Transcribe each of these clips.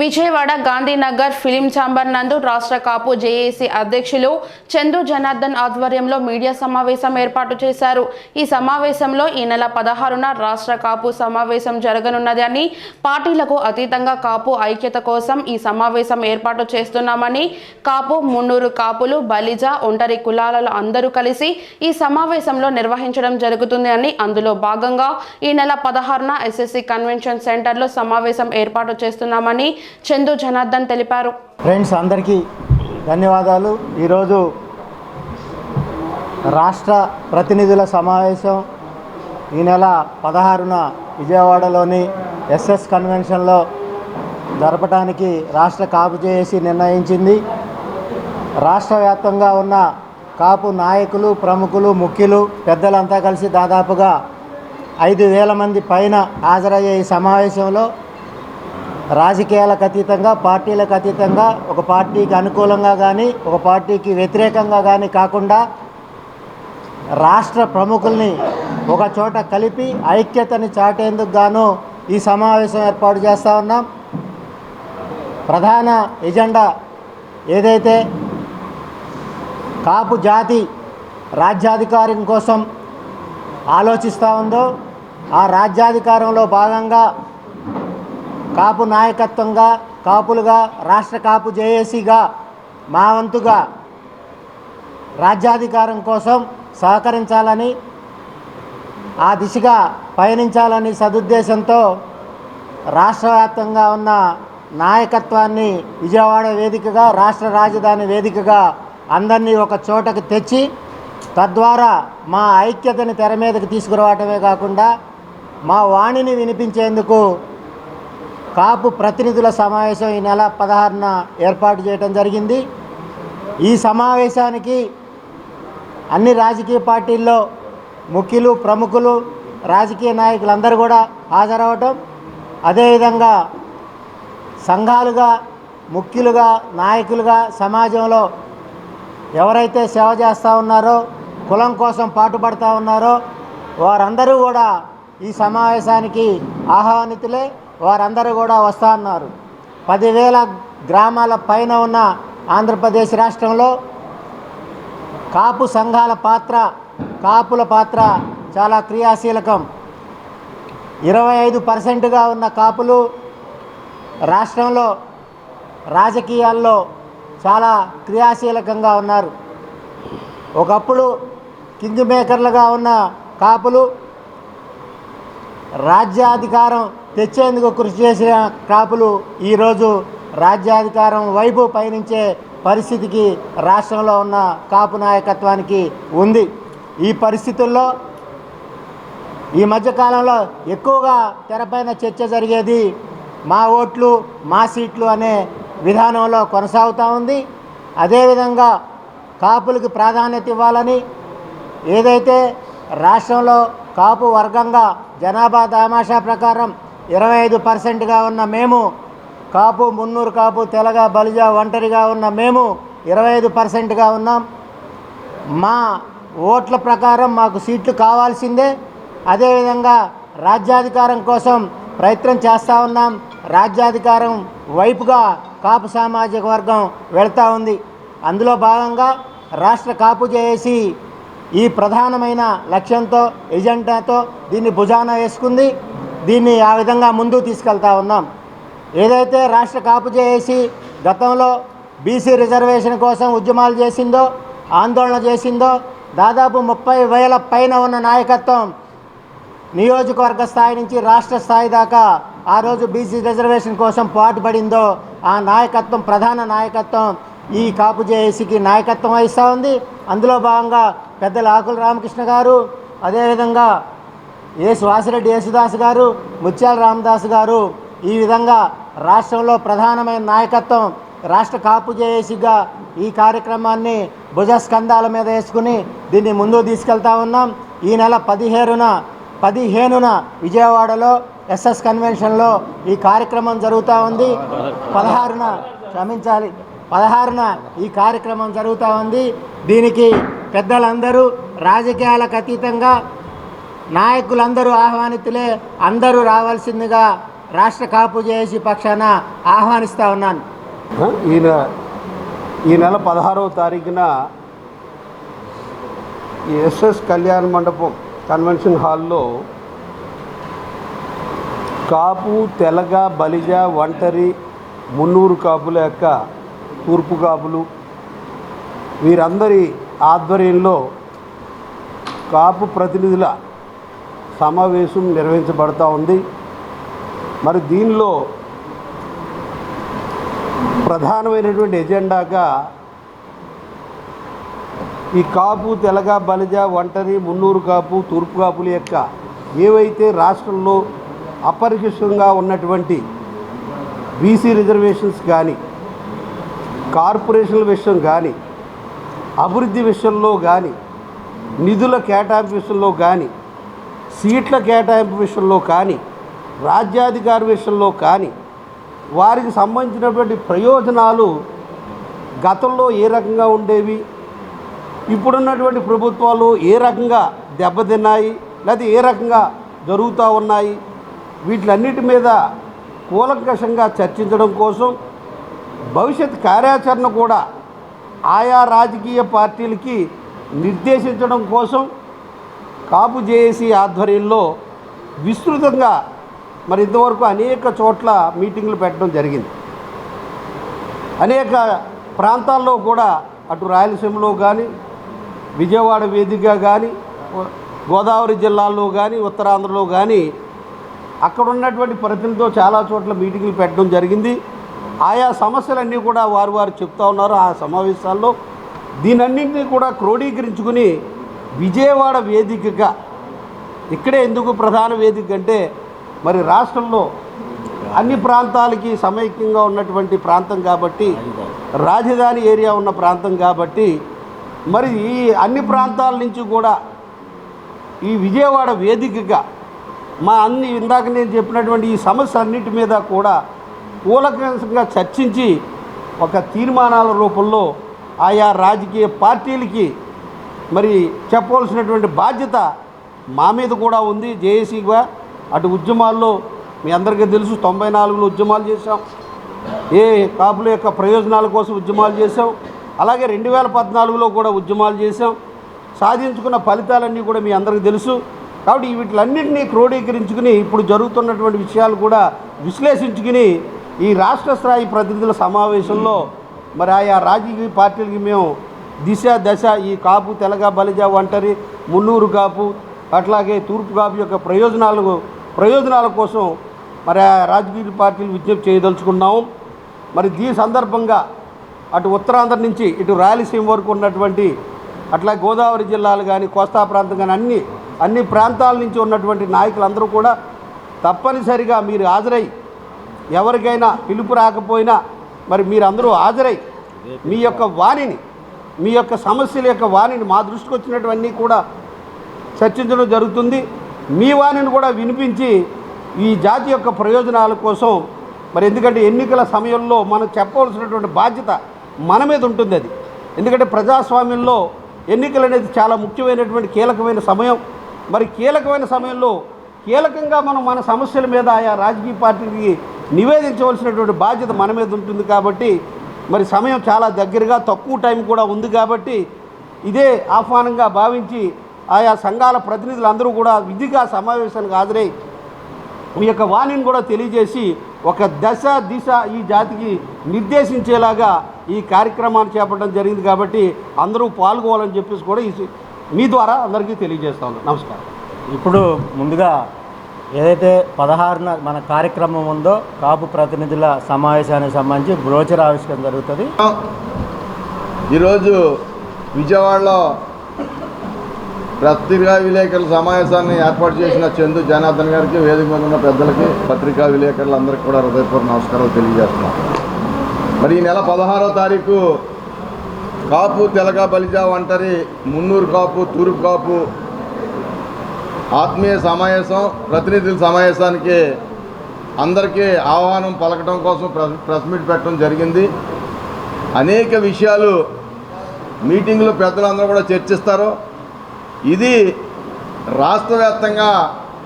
Vijayawada Gandhinagar film chamber నందు రాష్ట్ర కాపు JAC అధ్యక్షులు చందు జనార్దన్ ఆధ్వర్యంలో మీడియా సమావేశం ఏర్పాటు చేశారు. ఈ సమావేశంలో ఈ నెల పదహారున రాష్ట్ర కాపు సమావేశం జరగనున్నదని పార్టీలకు అతీతంగా కాపు ఐక్యత కోసం ఈ సమావేశం ఏర్పాటు చేస్తున్నామని కాపు మున్నూరు కాపులు బలిజ ఒంటరి కులాలలో అందరూ కలిసి ఈ సమావేశంలో నిర్వహించడం జరుగుతుంది అని అందులో భాగంగా ఈ నెల పదహారున ఎస్ఎస్సి కన్వెన్షన్ సెంటర్లో సమావేశం ఏర్పాటు చేస్తున్నామని చందు జనార్దన్ తెలిపారు. ఫ్రెండ్స్ అందరికీ ధన్యవాదాలు. ఈరోజు రాష్ట్ర ప్రతినిధుల సమావేశం ఈ నెల పదహారున విజయవాడలోని ఎస్ఎస్ కన్వెన్షన్లో జరపడానికి రాష్ట్ర కాపు చేసి నిర్ణయించింది. రాష్ట్ర వ్యాప్తంగా ఉన్న కాపు నాయకులు ప్రముఖులు ముఖ్యులు పెద్దలంతా కలిసి దాదాపుగా ఐదు వేల మంది పైన హాజరయ్యే ఈ సమావేశంలో రాజకీయాలకు అతీతంగా పార్టీలకు అతీతంగా ఒక పార్టీకి అనుకూలంగా కానీ ఒక పార్టీకి వ్యతిరేకంగా కానీ కాకుండా రాష్ట్ర ప్రముఖుల్ని ఒక చోట కలిపి ఐక్యతని చాటేందుకు గాను ఈ సమావేశం ఏర్పాటు చేస్తూ ఉన్నాం. ప్రధాన ఎజెండా ఏదైతే కాపు జాతి రాజ్యాధికారం కోసం ఆలోచిస్తూ ఉందో ఆ రాజ్యాధికారంలో భాగంగా కాపు నాయకత్వంగా కాపులుగా రాష్ట్ర కాపు జేఏసీగా మా వంతుగా రాజ్యాధికారం కోసం సహకరించాలని ఆ దిశగా పయనించాలని సదుద్దేశంతో రాష్ట్ర వ్యాప్తంగా ఉన్న నాయకత్వాన్ని విజయవాడ వేదికగా రాష్ట్ర రాజధాని వేదికగా అందరినీ ఒక చోటకు తెచ్చి తద్వారా మా ఐక్యతని తెర మీదకి తీసుకురావటమే కాకుండా మా వాణిని వినిపించేందుకు కాపు ప్రతినిధుల సమావేశం ఈ నెల పదహారున ఏర్పాటు చేయడం జరిగింది. ఈ సమావేశానికి అన్ని రాజకీయ పార్టీల్లో ముఖ్యులు ప్రముఖులు రాజకీయ నాయకులందరూ కూడా హాజరవటం. అదేవిధంగా సంఘాలుగా ముఖ్యులుగా నాయకులుగా సమాజంలో ఎవరైతే సేవ చేస్తూ ఉన్నారో కులం కోసం పాటుపడుతూ ఉన్నారో వారందరూ కూడా ఈ సమావేశానికి ఆహ్వానితులే వారందరూ కూడా వస్తూ ఉన్నారు. పదివేల గ్రామాల పైన ఉన్న ఆంధ్రప్రదేశ్ రాష్ట్రంలో కాపు సంఘాల పాత్ర కాపుల పాత్ర చాలా క్రియాశీలకం. ఇరవై ఐదు పర్సెంట్గా ఉన్న కాపులు రాష్ట్రంలో రాజకీయాల్లో చాలా క్రియాశీలకంగా ఉన్నారు. ఒకప్పుడు కింగ్ మేకర్లుగా ఉన్న కాపులు రాజ్యాధికారం తెచ్చేందుకు కృషి చేసిన కాపులు ఈరోజు రాజ్యాధికారం వైపు పయనించే పరిస్థితికి రాష్ట్రంలో ఉన్న కాపు నాయకత్వానికి ఉంది. ఈ పరిస్థితుల్లో ఈ మధ్యకాలంలో ఎక్కువగా తెరపైన చర్చ జరిగేది మా ఓట్లు మా సీట్లు అనే విధానంలో కొనసాగుతూ ఉంది. అదేవిధంగా కాపులకు ప్రాధాన్యత ఇవ్వాలని ఏదైతే రాష్ట్రంలో కాపు వర్గంగా జనాభా దామాషా ప్రకారం ఇరవై ఐదు పర్సెంట్గా ఉన్న మేము కాపు మున్నూరు కాపు తెలగ బలిజ ఒంటరిగా ఉన్న మేము ఇరవై ఐదు పర్సెంట్గా ఉన్నాం. మా ఓట్ల ప్రకారం మాకు సీట్లు కావాల్సిందే. అదేవిధంగా రాజ్యాధికారం కోసం ప్రయత్నం చేస్తూ ఉన్నాం. రాజ్యాధికారం వైపుగా కాపు సామాజిక వర్గం వెళ్తూ ఉంది. అందులో భాగంగా రాష్ట్ర కాపు చేసి ఈ ప్రధానమైన లక్ష్యంతో ఎజెండాతో దీన్ని భుజాన వేసుకుంది. దీన్ని ఆ విధంగా ముందు తీసుకెళ్తా ఉన్నాం. ఏదైతే రాష్ట్ర కాపు చేసి గతంలో బీసీ రిజర్వేషన్ కోసం ఉద్యమాలు చేసిందో ఆందోళన చేసిందో దాదాపు ముప్పై వేల పైన ఉన్న నాయకత్వం నియోజకవర్గ స్థాయి నుంచి రాష్ట్ర స్థాయి దాకా ఆ రోజు బీసీ రిజర్వేషన్ కోసం పాటుపడిందో ఆ నాయకత్వం ప్రధాన నాయకత్వం ఈ కాపు జేఏసీకి నాయకత్వం వహిస్తూ ఉంది. అందులో భాగంగా పెద్దల ఆకుల రామకృష్ణ గారు అదేవిధంగా ఏ వాసిరెడ్డి యేసుదాస్ గారు ముత్యాల రామదాస్ గారు ఈ విధంగా రాష్ట్రంలో ప్రధానమైన నాయకత్వం రాష్ట్ర కాపు జేఏసీగా ఈ కార్యక్రమాన్ని భుజస్కంధాల మీద వేసుకుని దీన్ని ముందుకు తీసుకెళ్తా ఉన్నాం. ఈ నెల పదిహేనున పదిహేనున విజయవాడలో ఎస్ఎస్ కన్వెన్షన్లో ఈ కార్యక్రమం జరుగుతూ ఉంది. పదహారున క్షమించాలి. పదహారున ఈ కార్యక్రమం జరుగుతూ ఉంది. దీనికి పెద్దలందరూ రాజకీయాలకు అతీతంగా నాయకులందరూ ఆహ్వానితులే. అందరూ రావాల్సిందిగా రాష్ట్ర కాపు జేఏసీ పక్షాన ఆహ్వానిస్తూ ఉన్నాను. ఈ ఈ నెల పదహారవ తారీఖున ఎస్ఎస్ కళ్యాణ మండపం కన్వెన్షన్ హాల్లో కాపు తెలగ బలిజ ఒంటరి మున్నూరు కాపుల యొక్క తూర్పు కాపులు వీరందరి ఆధ్వర్యంలో కాపు ప్రతినిధుల సమావేశం నిర్వహించబడతా ఉంది. మరి దీనిలో ప్రధానమైనటువంటి ఎజెండాగా ఈ కాపు తెలగ బలిజ ఒంటరి మున్నూరు కాపు తూర్పు కాపుల యొక్క ఏవైతే రాష్ట్రంలో అపరిశిష్టంగా ఉన్నటువంటి బీసీ రిజర్వేషన్స్ కానీ కార్పొరేషన్ల విషయం కానీ అభివృద్ధి విషయంలో కానీ నిధుల కేటాయింపు విషయంలో కానీ సీట్ల కేటాయింపు విషయంలో కానీ రాజ్యాధికార విషయంలో కానీ వారికి సంబంధించినటువంటి ప్రయోజనాలు గతంలో ఏ రకంగా ఉండేవి? ఇప్పుడున్నటువంటి ప్రభుత్వాలు ఏ రకంగా దెబ్బతిన్నాయి? లేదా ఏ రకంగా జరుగుతూ ఉన్నాయి? వీటిలన్నిటి మీద కూలంకషంగా చర్చించడం కోసం భవిష్యత్ కార్యాచరణ కూడా ఆయా రాజకీయ పార్టీలకి నిర్దేశించడం కోసం కాపు జేఏసీ ఆధ్వర్యంలో విస్తృతంగా మరి ఇంతవరకు అనేక చోట్ల మీటింగ్లు పెట్టడం జరిగింది. అనేక ప్రాంతాల్లో కూడా అటు రాయలసీమలో కానీ విజయవాడ వేదిక కానీ గోదావరి జిల్లాల్లో కానీ ఉత్తరాంధ్రలో కానీ అక్కడ ఉన్నటువంటి ప్రతినిధితో చాలా చోట్ల మీటింగ్లు పెట్టడం జరిగింది. ఆయా సమస్యలన్నీ కూడా వారు వారు చెప్తా ఉన్నారు ఆ సమావేశాల్లో. దీనన్నింటినీ కూడా క్రోడీకరించుకుని విజయవాడ వేదికగా ఇక్కడే ఎందుకు ప్రధాన వేదిక అంటే మరి రాష్ట్రంలో అన్ని ప్రాంతాలకి సమైక్యంగా ఉన్నటువంటి ప్రాంతం కాబట్టి రాజధాని ఏరియా ఉన్న ప్రాంతం కాబట్టి మరి ఈ అన్ని ప్రాంతాల నుంచి కూడా ఈ విజయవాడ వేదికగా మా అన్ని ఇందాక నేను చెప్పినటువంటి ఈ సమస్య అన్నిటి మీద కూడా కూలకంగా చర్చించి ఒక తీర్మానాల రూపంలో ఆయా రాజకీయ పార్టీలకి మరి చెప్పవలసినటువంటి బాధ్యత మా మీద కూడా ఉంది. జేఏసీగా అటు ఉద్యమాల్లో మీ అందరికీ తెలుసు తొంభై నాలుగులో ఉద్యమాలు చేశాం. ఏ కాపుల యొక్క ప్రయోజనాల కోసం ఉద్యమాలు చేశాం. అలాగే రెండు వేల పద్నాలుగులో కూడా ఉద్యమాలు చేశాం. సాధించుకున్న ఫలితాలన్నీ కూడా మీ అందరికీ తెలుసు. కాబట్టి వీటిలన్నింటినీ క్రోడీకరించుకుని ఇప్పుడు జరుగుతున్నటువంటి విషయాలు కూడా విశ్లేషించుకుని ఈ రాష్ట్ర స్థాయి ప్రతినిధుల సమావేశంలో మరి ఆయా రాజకీయ పార్టీలకి మేము దిశ దశ ఈ కాపు తెలగ బలిజ ఒంటరి మున్నూరు కాపు అట్లాగే తూర్పు కాపు యొక్క ప్రయోజనాలు ప్రయోజనాల కోసం మరి ఆ రాజకీయ పార్టీలు విజ్ఞప్తి చేయదలుచుకున్నాము మరి దీని సందర్భంగా అటు ఉత్తరాంధ్ర నుంచి ఇటు రాయలసీమ వరకు ఉన్నటువంటి అట్లా గోదావరి జిల్లాలు కానీ కోస్తా ప్రాంతం కానీ అన్ని అన్ని ప్రాంతాల నుంచి ఉన్నటువంటి నాయకులందరూ కూడా తప్పనిసరిగా మీరు హాజరై ఎవరికైనా పిలుపు రాకపోయినా మరి మీరందరూ హాజరై మీ యొక్క వాణిని మీ యొక్క సమస్యల యొక్క వాణిని మా దృష్టికి వచ్చినటువన్నీ కూడా చర్చించడం జరుగుతుంది. మీ వాణిని కూడా వినిపించి ఈ జాతి యొక్క ప్రయోజనాల కోసం మరి ఎందుకంటే ఎన్నికల సమయంలో మనం చెప్పవలసినటువంటి బాధ్యత మన మీద ఉంటుంది అది. ఎందుకంటే ప్రజాస్వామ్యంలో ఎన్నికలు అనేది చాలా ముఖ్యమైనటువంటి కీలకమైన సమయం. మరి కీలకమైన సమయంలో కీలకంగా మనం మన సమస్యల మీద ఆయా రాజకీయ పార్టీకి నివేదించవలసినటువంటి బాధ్యత మన మీద ఉంటుంది కాబట్టి మరి సమయం చాలా దగ్గరగా తక్కువ టైం కూడా ఉంది కాబట్టి ఇదే ఆహ్వానంగా భావించి ఆయా సంఘాల ప్రతినిధులందరూ కూడా విధిగా సమావేశానికి హాజరై మీ యొక్క వాణిని కూడా తెలియజేసి ఒక దశ దిశ ఈ జాతికి నిర్దేశించేలాగా ఈ కార్యక్రమాన్ని చేపట్టడం జరిగింది కాబట్టి అందరూ పాల్గొవాలని చెప్పేసి కూడా ఈ మీ ద్వారా అందరికీ తెలియజేస్తాను నమస్కారం. ఇప్పుడు ముందుగా ఏదైతే పదహారున మన కార్యక్రమం ఉందో కాపు ప్రతినిధుల సమావేశానికి సంబంధించి బ్రోచర్ ఆవిష్కరణ జరుగుతుంది. ఈరోజు విజయవాడలో పత్రికా విలేకరుల సమావేశాన్ని ఏర్పాటు చేసిన చందు జనార్దన్ గారికి వేదిక మీద ఉన్న పెద్దలకి పత్రికా విలేకరులందరికీ కూడా హృదయపూర్వ నమస్కారాలు తెలియజేస్తున్నాం. మరి ఈ నెల పదహారో తారీఖు కాపు తెలగ బలిజా ఒంటరి మున్నూరు కాపు తూర్పు కాపు ఆత్మీయ సమావేశం ప్రతినిధుల సమావేశానికి అందరికీ ఆహ్వానం పలకడం కోసం ప్రెస్ మీట్ పెట్టడం జరిగింది. అనేక విషయాలు మీటింగ్లో పెద్దలందరూ కూడా చర్చిస్తారు. ఇది రాష్ట్ర వ్యాప్తంగా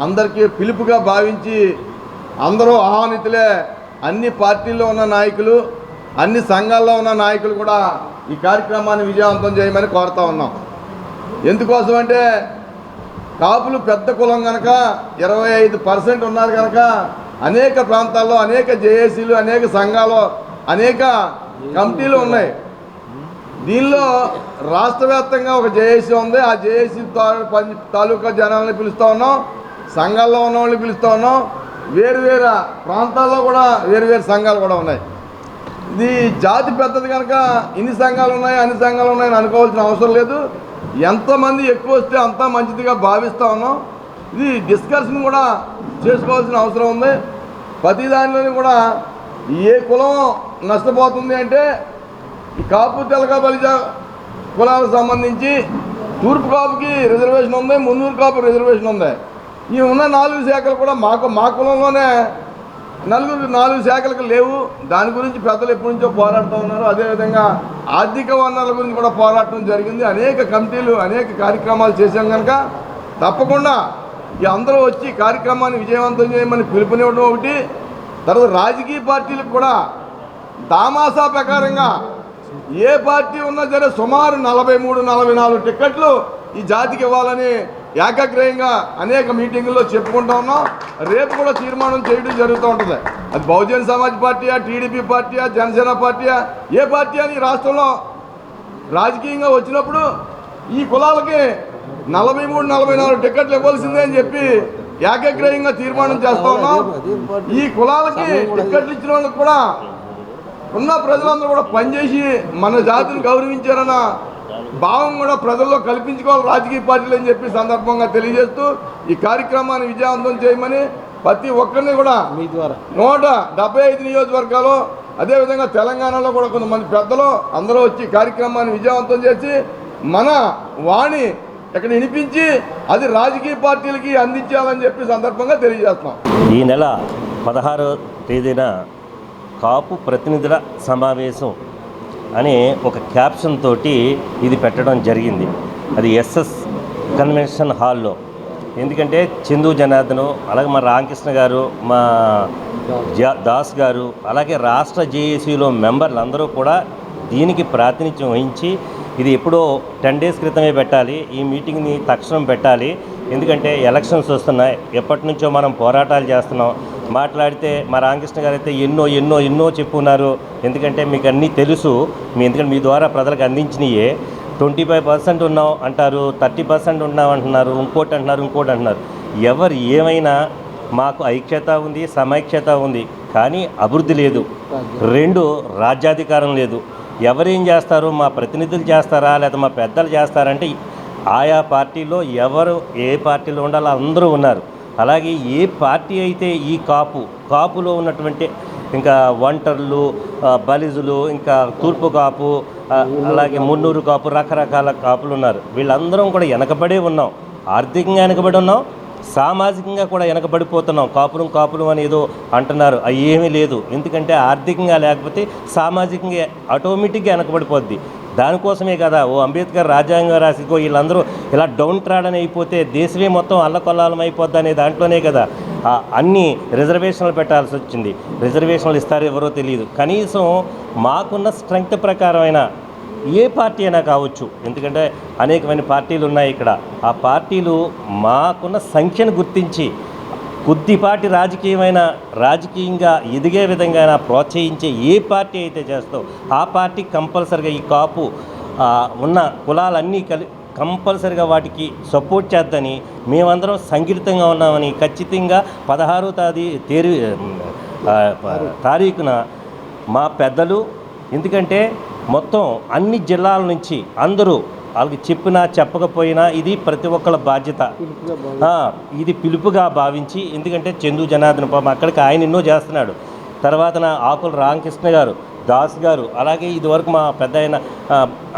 అందరికీ పిలుపుగా భావించి అందరూ ఆహ్వానితులే అన్ని పార్టీల్లో ఉన్న నాయకులు అన్ని సంఘాల్లో ఉన్న నాయకులు కూడా ఈ కార్యక్రమాన్ని విజయవంతం చేయమని కోరుతా ఉన్నాం. ఎందుకోసం అంటే కాపులు పెద్ద కులం కనుక ఇరవై ఐదు పర్సెంట్ ఉన్నారు కనుక అనేక ప్రాంతాల్లో అనేక జేఏసీలు అనేక సంఘాలు అనేక కమిటీలు ఉన్నాయి. దీనిలో రాష్ట్ర వ్యాప్తంగా ఒక జేఏసీ ఉంది. ఆ జేఏసీ తాలూకా జనాలని పిలుస్తూ ఉన్నాం. సంఘాల్లో ఉన్న వాళ్ళని పిలుస్తూ ఉన్నాం. వేరు వేరు ప్రాంతాల్లో కూడా వేరు వేరు సంఘాలు కూడా ఉన్నాయి. ఇది జాతి పెద్దది కనుక ఇన్ని సంఘాలు ఉన్నాయి అన్ని సంఘాలు ఉన్నాయని అనుకోవాల్సిన అవసరం లేదు. ఎంతమంది ఎక్కువ వస్తే అంత మంచిదిగా భావిస్తా ఉన్నాం. ఇది డిస్కషన్ కూడా చేసుకోవాల్సిన అవసరం ఉంది. ప్రతి దానిలోని కూడా ఏ కులం నష్టపోతుంది అంటే ఈ కాపు తెలక బలిజ కులాలకు సంబంధించి తూర్పు కాపుకి రిజర్వేషన్ ఉంది మున్నూరు కాపు రిజర్వేషన్ ఉంది. ఈ ఉన్న నాలుగు శాఖలు కూడా మాకు మా కులంలోనే నలుగురు నాలుగు శాఖలకు లేవు. దాని గురించి పెద్దలు ఎప్పటి నుంచో పోరాడుతూ ఉన్నారు. అదేవిధంగా ఆర్థిక వనరుల గురించి కూడా పోరాటం జరిగింది. అనేక కమిటీలు అనేక కార్యక్రమాలు చేశాం కనుక తప్పకుండా ఈ అందరూ వచ్చి కార్యక్రమాన్ని విజయవంతం చేయమని పిలుపునివ్వడం ఒకటి. తర్వాత రాజకీయ పార్టీలకు కూడా దామాసా ప్రకారంగా ఏ పార్టీ ఉన్నా సరే సుమారు నలభై మూడు నలభై నాలుగు టిక్కెట్లు ఈ జాతికి ఇవ్వాలని ఏకాగ్రయంగా అనేక మీటింగుల్లో చెప్పుకుంటా ఉన్నాం. రేపు కూడా తీర్మానం చేయడం జరుగుతూ ఉంటుంది. అది బహుజన్ సమాజ్ పార్టీయా టీడీపీ పార్టీయా జనసేన పార్టీయా ఏ పార్టీ అని రాష్ట్రంలో రాజకీయంగా వచ్చినప్పుడు ఈ కులాలకి నలభై మూడు నలభై నాలుగు టికెట్లు ఇవ్వాల్సిందే అని చెప్పి ఏకగ్రహంగా తీర్మానం చేస్తా ఉన్నాం. ఈ కులాలకి టికెట్లు ఇచ్చిన వాళ్ళకి కూడా ఉన్న ప్రజలందరూ కూడా పనిచేసి మన జాతిని గౌరవించారన్న భావం కూడా ప్రజల్లో కల్పించుకోవాలి రాజకీయ పార్టీలు అని చెప్పి సందర్భంగా తెలియజేస్తూ ఈ కార్యక్రమాన్ని విజయవంతం చేయమని ప్రతి ఒక్కరిని కూడా మీ ద్వారా. నూట డెబ్బై ఐదు నియోజకవర్గాలు అదేవిధంగా తెలంగాణలో కూడా కొంతమంది పెద్దలు అందరూ వచ్చి కార్యక్రమాన్ని విజయవంతం చేసి మన వాణి ఇక్కడ వినిపించి అది రాజకీయ పార్టీలకి అందించాలని చెప్పి సందర్భంగా తెలియజేస్తున్నాం. ఈ నెల పదహారో తేదీన కాపు ప్రతినిధుల సమావేశం అనే ఒక క్యాప్షన్ తోటి ఇది పెట్టడం జరిగింది. అది ఎస్ఎస్ కన్వెన్షన్ హాల్లో. ఎందుకంటే చందు జనార్దను అలాగే మా రామకృష్ణ గారు మా దాస్ గారు అలాగే రాష్ట్ర జేఏసీలో మెంబర్లు అందరూ కూడా దీనికి ప్రాతినిధ్యం వహించి ఇది ఎప్పుడో టెన్ డేస్ క్రితమే పెట్టాలి. ఈ మీటింగ్ని తక్షణం పెట్టాలి. ఎందుకంటే ఎలక్షన్స్ వస్తున్నాయి. ఎప్పటి నుంచో మనం పోరాటాలు చేస్తున్నాం. మాట్లాడితే మా రామకృష్ణ గారు అయితే ఎన్నో ఎన్నో ఎన్నో చెప్పున్నారు. ఎందుకంటే మీకు అన్నీ తెలుసు. మీ ఎందుకంటే మీ ద్వారా ప్రజలకు అందించినయే. ట్వంటీ ఫైవ్ పర్సెంట్ ఉన్నాం అంటారు. థర్టీ పర్సెంట్ ఉన్నాం అంటున్నారు. ఇంకోటి అంటున్నారు ఇంకోటి అంటున్నారు. ఎవరు ఏమైనా మాకు ఐక్యత ఉంది సమైక్యత ఉంది. కానీ అభివృద్ధి లేదు. రెండు రాజ్యాధికారం లేదు. ఎవరేం చేస్తారు? మా ప్రతినిధులు చేస్తారా? లేదా మా పెద్దలు చేస్తారంటే ఆయా పార్టీలో ఎవరు ఏ పార్టీలో ఉండాలో అందరూ ఉన్నారు. అలాగే ఏ పార్టీ అయితే ఈ కాపు కాపులో ఉన్నటువంటి ఇంకా వంటర్లు బలిజులు ఇంకా తూర్పు కాపు అలాగే మున్నూరు కాపు రకరకాల కాపులు ఉన్నారు. వీళ్ళందరం కూడా వెనకబడే ఉన్నాం. ఆర్థికంగా వెనకబడి ఉన్నాం. సామాజికంగా కూడా వెనకబడిపోతున్నాం. కాపురం కాపురం అని ఏదో అంటున్నారు. అవి ఏమీ లేదు. ఎందుకంటే ఆర్థికంగా లేకపోతే సామాజికంగా ఆటోమేటిక్గా వెనకబడిపోద్ది. దానికోసమే కదా ఓ అంబేద్కర్ రాజ్యాంగం రాసికో వీళ్ళందరూ ఇలా డౌన్ ట్రాడన్ అయిపోతే దేశమే మొత్తం అల్లకొల్లాలం అయిపోద్ది అనే దాంట్లోనే కదా. అన్ని రిజర్వేషన్లు పెట్టాల్సి వచ్చింది. రిజర్వేషన్లు ఇస్తారో ఎవరో తెలియదు కనీసం మాకున్న స్ట్రెంగ్త్ ప్రకారమైన ఏ పార్టీ అయినా కావచ్చు. ఎందుకంటే అనేకమైన పార్టీలు ఉన్నాయి ఇక్కడ. ఆ పార్టీలు మాకున్న సంఖ్యను గుర్తించి కొద్దిపాటి రాజకీయమైన రాజకీయంగా ఎదిగే విధంగా ప్రోత్సహించే ఏ పార్టీ అయితే చేస్తో ఆ పార్టీ కంపల్సరిగా ఈ కాపు ఉన్న కులాలన్నీ కలి కంపల్సరిగా వాటికి సపోర్ట్ చేద్దని మేమందరం సంఘటితంగా ఉన్నామని ఖచ్చితంగా పదహారో తేదీ తేరు తారీఖున మా పెద్దలు ఎందుకంటే మొత్తం అన్ని జిల్లాల నుంచి అందరూ వాళ్ళకి చెప్పినా చెప్పకపోయినా ఇది ప్రతి ఒక్కళ్ళ బాధ్యత. ఇది పిలుపుగా భావించి ఎందుకంటే చందు జనార్దన్ పాపం అక్కడికి ఆయన ఎన్నో చేస్తున్నాడు. తర్వాత నా ఆకుల రామకృష్ణ గారు దాస్ గారు అలాగే ఇదివరకు మా పెద్ద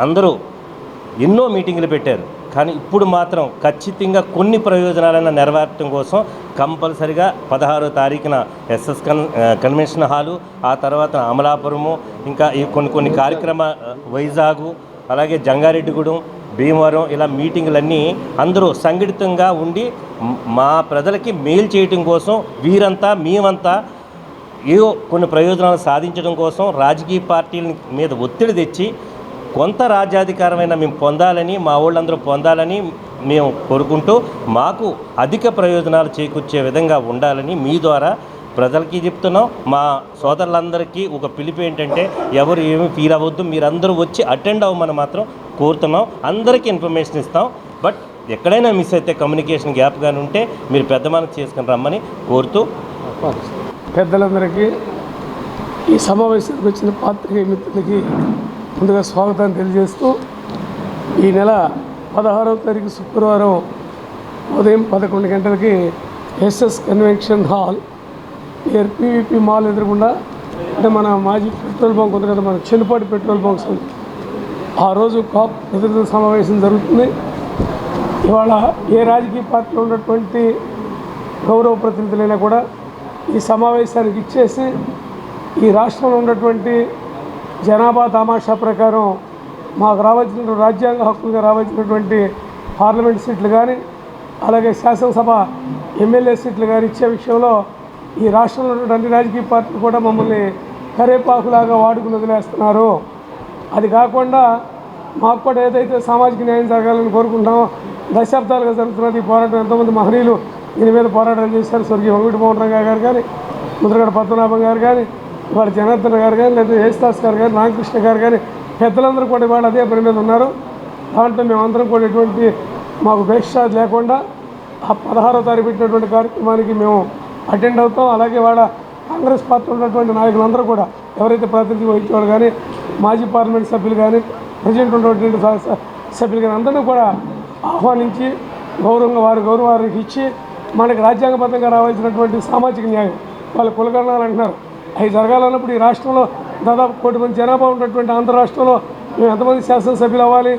అందరూ ఎన్నో మీటింగులు పెట్టారు. కానీ ఇప్పుడు మాత్రం ఖచ్చితంగా కొన్ని ప్రయోజనాలను నెరవేర్చడం కోసం కంపల్సరిగా పదహారో తారీఖున ఎస్ఎస్ కన్ కన్వెన్షన్ హాలు ఆ తర్వాత అమలాపురము ఇంకా ఈ కొన్ని కొన్ని కార్యక్రమ వైజాగు అలాగే జంగారెడ్డిగూడెం భీమవరం ఇలా మీటింగులన్నీ అందరూ సంఘటితంగా ఉండి మా ప్రజలకి మేలు చేయటం కోసం వీరంతా మేమంతా ఏవో కొన్ని ప్రయోజనాలు సాధించడం కోసం రాజకీయ పార్టీల మీద ఒత్తిడి తెచ్చి కొంత రాజ్యాధికారమైన మేము పొందాలని మా వాళ్ళందరూ పొందాలని మేము కోరుకుంటూ మాకు అధిక ప్రయోజనాలు చేకూర్చే విధంగా ఉండాలని మీ ద్వారా ప్రజలకి చెప్తున్నాం. మా సోదరులందరికీ ఒక పిలుపు ఏంటంటే ఎవరు ఏమి ఫీల్ అవ్వద్దు మీరందరూ వచ్చి అటెండ్ అవ్వమని మాత్రం కోరుతున్నాం. అందరికీ ఇన్ఫర్మేషన్ ఇస్తాం. బట్ ఎక్కడైనా మిస్ అయితే కమ్యూనికేషన్ గ్యాప్ కానీ ఉంటే మీరు పెద్ద మనసు చేసుకుని రమ్మని కోరుతూ పెద్దలందరికీ ఈ సమావేశానికి వచ్చిన పాత్రికేయ మిత్రులకి ముందుగా స్వాగతాన్ని తెలియజేస్తూ ఈ నెల పదహారవ తారీఖు శుక్రవారం ఉదయం పదకొండు గంటలకి SS convention hall near PVP mall ఎదురకుండా అంటే మన మాజీ పెట్రోల్ బంక్ ఉంది కదా మన చెన్నుపాటి పెట్రోల్ బంక్స్ ఉంది ఆ రోజు కాప్ ప్రతినిధుల సమావేశం జరుగుతుంది. ఇవాళ ఏ రాజకీయ పార్టీలో ఉన్నటువంటి గౌరవ ప్రతినిధులైనా కూడా ఈ సమావేశానికి ఇచ్చేసి ఈ రాష్ట్రంలో ఉన్నటువంటి జనాభా తమాషా ప్రకారం మాకు రావాల్సిన రాజ్యాంగ హక్కులుగా రావాల్సినటువంటి పార్లమెంట్ సీట్లు కానీ అలాగే శాసనసభ ఎమ్మెల్యే సీట్లు కానీ ఇచ్చే విషయంలో ఈ రాష్ట్రంలో ఉన్నటువంటి అన్ని రాజకీయ పార్టీలు కూడా మమ్మల్ని కరేపాకులాగా వాడుకుని వదిలేస్తున్నారు. అది కాకుండా మాకు కూడా ఏదైతే సామాజిక న్యాయం జరగాలని కోరుకుంటామో దశాబ్దాలుగా జరుగుతున్నది ఈ పోరాటం. ఎంతోమంది మహనీయులు దీని మీద పోరాటం చేశారు. స్వర్గీయ వెంకటమోహన్ రంగా గారు కానీ ముద్రగడ పద్మనాభం గారు కానీ ఇవాళ జనార్దన్ గారు కానీ లేదా యేసుదాస్ గారు కానీ రామకృష్ణ గారు కానీ పెద్దలందరూ కూడా ఇవాళ అదే పని మీద ఉన్నారు. దాంట్లో మేమందరం కూడా ఎటువంటి మాకు ఉపేక్ష లేకుండా ఆ పదహారో తారీఖు పెట్టినటువంటి కార్యక్రమానికి మేము అటెండ్ అవుతాం. అలాగే వాళ్ళ కాంగ్రెస్ పార్టీ ఉన్నటువంటి నాయకులందరూ కూడా ఎవరైతే ప్రాతినిధ్యం వహించేవాళ్ళు కానీ మాజీ పార్లమెంట్ సభ్యులు కానీ ప్రజెంట్ ఉన్నటువంటి సభ్యులు కానీ అందరినీ కూడా ఆహ్వానించి గౌరవంగా వారి గౌరవానికి ఇచ్చి మనకి రాజ్యాంగబద్ధంగా రావాల్సినటువంటి సామాజిక న్యాయం వాళ్ళ కులగణాలు అంటున్నారు. అవి జరగాలన్నప్పుడు ఈ రాష్ట్రంలో దాదాపు కోటి మంది జనాభా ఉన్నటువంటి ఆంధ్ర రాష్ట్రంలో మేము ఎంతమంది శాసనసభ్యులు అవ్వాలి?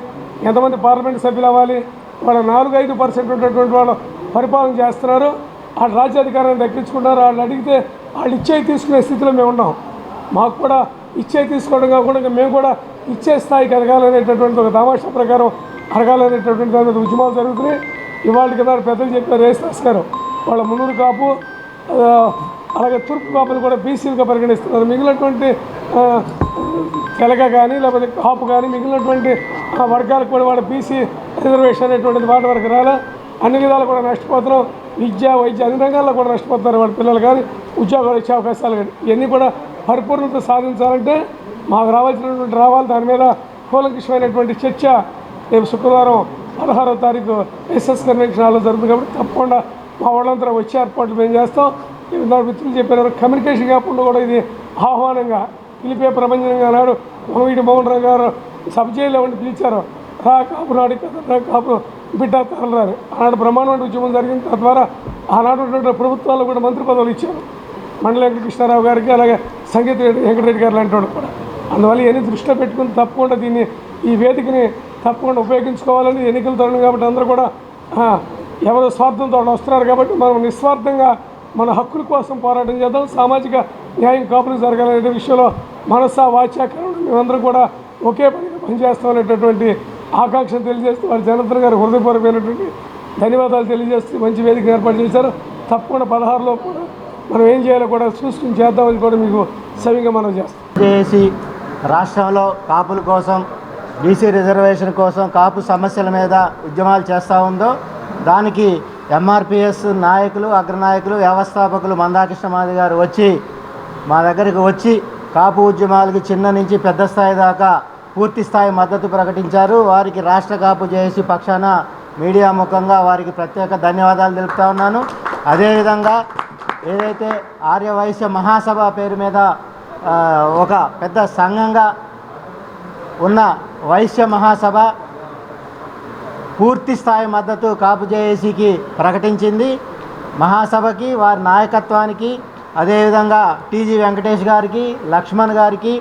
ఎంతమంది పార్లమెంట్ సభ్యులు అవ్వాలి? వాళ్ళ నాలుగు ఐదు పర్సెంట్ ఉన్నటువంటి వాళ్ళు పరిపాలన చేస్తున్నారు. వాళ్ళు రాజ్యాధికారాన్ని దక్కించుకుంటారు వాళ్ళు అడిగితే వాళ్ళు ఇచ్చే తీసుకునే స్థితిలో మేము ఉన్నాం. మాకు కూడా ఇచ్చే తీసుకోవడం కాకుండా ఇంకా మేము కూడా ఇచ్చే స్థాయికి ఎదగాలనేటటువంటి ఒక తమాషా ప్రకారం అడగాలనేటటువంటి దాని మీద ఉద్యమాలు జరుగుతున్నాయి. ఇవాళ కదా పెద్దలు చెప్పిన రేస్ గారు. వాళ్ళ మున్నూరు కాపు అలాగే తూర్పు కాపులు కూడా బీసీలుగా పరిగణిస్తున్నారు. మిగిలినటువంటి తెలగ కానీ లేకపోతే కాపు కానీ మిగిలినటువంటి ఆ వర్గాలకు కూడా వాళ్ళ బీసీ రిజర్వేషన్ అనేటువంటిది వాటి వరకు రాలా. అన్ని విధాలు కూడా నష్టపోతున్నాం. విద్య వైద్య అన్ని రంగాల్లో కూడా నష్టపోతున్నారు వాళ్ళ పిల్లలు కానీ ఉద్యోగాలు వచ్చే అవకాశాలు కానీ ఇవన్నీ కూడా పరిపూర్ణత సాధించాలంటే మాకు రావాల్సినటువంటి రావాలి. దాని మీద కూలంకషమైనటువంటి చర్చ రేపు శుక్రవారం పదహారో తారీఖు ఎస్ఎస్ కన్వెన్షన్ హాల్లో జరుగుతుంది కాబట్టి తప్పకుండా మా వాళ్ళంతా వచ్చే ఏర్పాట్లు మేము చేస్తాం. ఇందాక మిత్రులు చెప్పారు కమ్యూనికేషన్ కాకుండా కూడా ఇది ఆహ్వానంగా పిలిపే ప్రపంచంగా నాడు మొహవీడి మోహన్ రావు గారు సబ్ జైల్లో ఉండి పిలిచారు. రా కాపు నాడి రా కాపు బిడ్డ తరలరారు. ఆనాడు బ్రహ్మాండ ఉద్యమం జరిగింది తద్వారా ఆనాడు ప్రభుత్వాలు కూడా మంత్రి పదవులు ఇచ్చారు. మండల వెంకటకృష్ణారావు గారికి అలాగే సంగీత రెడ్డి వెంకటరెడ్డి గారు లాంటి వాడు కూడా. అందువల్ల ఇవన్నీ దృష్టిలో పెట్టుకుని తప్పకుండా దీన్ని ఈ వేదికని తప్పకుండా ఉపయోగించుకోవాలని ఎన్నికల తరుణం కాబట్టి అందరూ కూడా ఎవరు ఎవరో స్వార్థంతో వస్తున్నారు కాబట్టి మనం నిస్వార్థంగా మన హక్కుల కోసం పోరాటం చేద్దాం. సామాజిక న్యాయం కాపులు జరగాలనే విషయంలో మనసా వాచ్యాకరణ మేమందరం కూడా ఒకే పనిగా పనిచేస్తాం అనేటటువంటి ఆకాంక్షను తెలియజేస్తూ వారి జనార్దన్ గారు హృదయపూర్వకమైనటువంటి ధన్యవాదాలు తెలియజేస్తూ మంచి వేదిక ఏర్పాటు చేశారు. తప్పకుండా పదహారులో కూడా మనం ఏం చేయాలో కూడా చూసుకుని చేద్దామని కూడా మీకు సవిగా మనం చేస్తాం. చేసి రాష్ట్రంలో కాపుల కోసం బీసీ రిజర్వేషన్ కోసం కాపు సమస్యల మీద ఉద్యమాలు చేస్తూ ఉందో దానికి ఎంఆర్పిఎస్ నాయకులు అగ్రనాయకులు వ్యవస్థాపకులు మందాకృష్ణ మాది గారు వచ్చి మా దగ్గరికి వచ్చి కాపు ఉద్యమాలకి చిన్న నుంచి పెద్ద స్థాయి దాకా పూర్తి స్థాయి మద్దతు ప్రకటించారు. వారికి రాష్ట్ర కాపు జేఏసీ పక్షాన మీడియా ముఖంగా వారికి ప్రత్యేక ధన్యవాదాలు తెలుపుతా ఉన్నాను. అదేవిధంగా ఏదైతే ఆర్యవైశ్య మహాసభ పేరు మీద ఒక పెద్ద సంఘంగా ఉన్న వైశ్య మహాసభ పూర్తి స్థాయి మద్దతు కాపు జేఏసీకి ప్రకటించింది. మహాసభకి వారి నాయకత్వానికి అదేవిధంగా టీజీ వెంకటేష్ గారికి లక్ష్మణ్ గారికి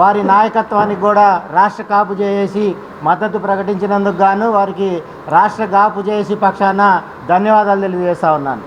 వారి నాయకత్వానికి కూడా రాష్ట్ర కాపు జేఏసీ మద్దతు ప్రకటించినందుకు గాను వారికి రాష్ట్ర కాపు జేఏసీ పక్షాన ధన్యవాదాలు తెలియజేస్తా ఉన్నాను.